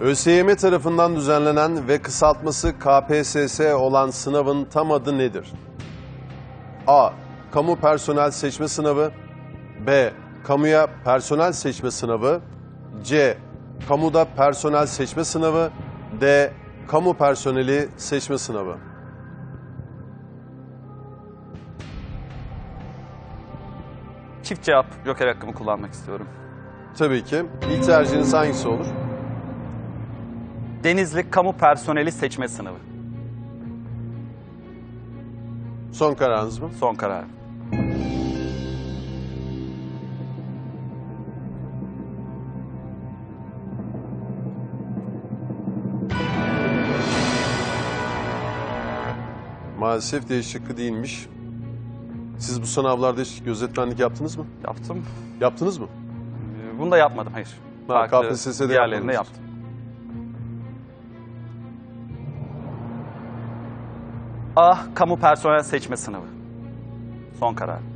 ÖSYM tarafından düzenlenen ve kısaltması KPSS olan sınavın tam adı nedir? A. Kamu personel seçme sınavı B. Kamuya personel seçme sınavı C. Kamuda personel seçme sınavı D. Kamu personeli seçme sınavı Çift cevap joker hakkımı kullanmak istiyorum. Tabii ki. İlk tercihiniz hangisi olur? Denizli Kamu Personeli Seçme Sınavı. Son kararınız mı? Son karar. Maalesef D şıkkı değilmiş. Siz bu sınavlarda hiç gözetmenlik yaptınız mı? Yaptım. Yaptınız mı? Ee, Bunu da yapmadım, hayır. Ha, Farklı KPSS'de diğerlerinde yapmadınız. yaptım. A. Kamu Personel Seçme Sınavı. Son karar.